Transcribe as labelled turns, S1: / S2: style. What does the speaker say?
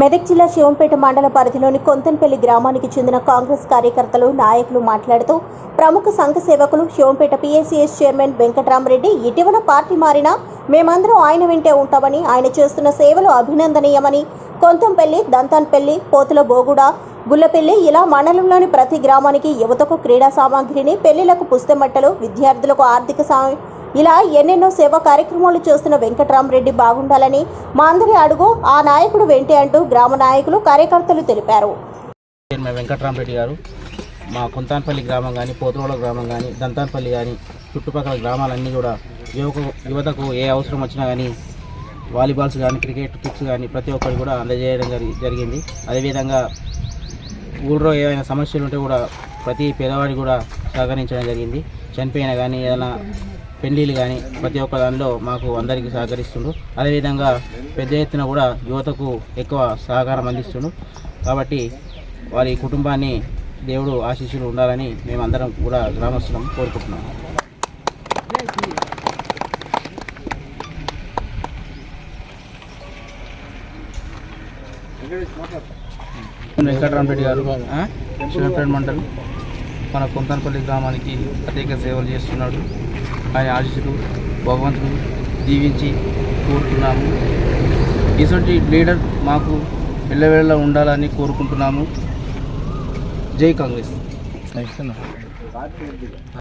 S1: మెదక్ జిల్లా శివంపేట మండల పరిధిలోని కొంతన్పల్లి గ్రామానికి చెందిన కాంగ్రెస్ కార్యకర్తలు నాయకులు మాట్లాడుతూ ప్రముఖ సంఘ సేవకులు శివంపేట పీఎస్సీఎస్ చైర్మన్ వెంకటరామరెడ్డి ఇటీవల పార్టీ మారినా మేమందరం ఆయన వెంటే ఉంటామని ఆయన చేస్తున్న సేవలు అభినందనీయమని కొంతంపల్లి దంతాన్పల్లి పోతుల బోగుడ గుల్లపల్లి ఇలా మండలంలోని ప్రతి గ్రామానికి యువతకు క్రీడా సామాగ్రిని పెళ్ళిలకు పుస్తమట్టలు విద్యార్థులకు ఆర్థిక సా ఇలా ఎన్నెన్నో సేవా కార్యక్రమాలు చేస్తున్న వెంకట్రామరెడ్డి బాగుండాలని మా అందరి అడుగు ఆ నాయకుడు వెంటే అంటూ గ్రామ నాయకులు కార్యకర్తలు తెలిపారు.
S2: వెంకట్రామరెడ్డి గారు. మా కుంతాన్పల్లి గ్రామం కానీ పోతురోళ్ళ గ్రామం కానీ దంతాన్పల్లి కానీ చుట్టుపక్కల గ్రామాలన్నీ కూడా యువకు యువతకు ఏ అవసరం వచ్చినా కానీ వాలీబాల్స్ కానీ క్రికెట్ కిట్స్ కానీ ప్రతి ఒక్కరు కూడా అందజేయడం జరిగింది. అదేవిధంగా ఊళ్ళో ఏమైనా సమస్యలు ఉంటే కూడా ప్రతి పేదవాడి కూడా సహకరించడం జరిగింది. చనిపోయిన కానీ ఏదైనా పెళ్ళిళ్ళు కానీ ప్రతి ఒక్క దానిలో మాకు అందరికీ సహకరిస్తుండ్రు అదేవిధంగా పెద్ద ఎత్తున కూడా యువతకు ఎక్కువ సహకారం అందిస్తుండు. కాబట్టి వారి కుటుంబాన్ని దేవుడు ఆశీస్సులు ఉండాలని మేమందరం కూడా గ్రామస్తులం కోరుకుంటున్నాం. వెంకటరామరెడ్డి గారు శివపేట మండలం. మన కొంతనపల్లి గ్రామానికి ప్రత్యేక సేవలు చేస్తున్నాడు. ఆయన ఆశీస్సులు భగవంతుడు దీవించి కోరుతున్నాము. ఇటువంటి లీడర్ మాకు వెళ్ళవేళ ఉండాలని కోరుకుంటున్నాము. జై కాంగ్రెస్.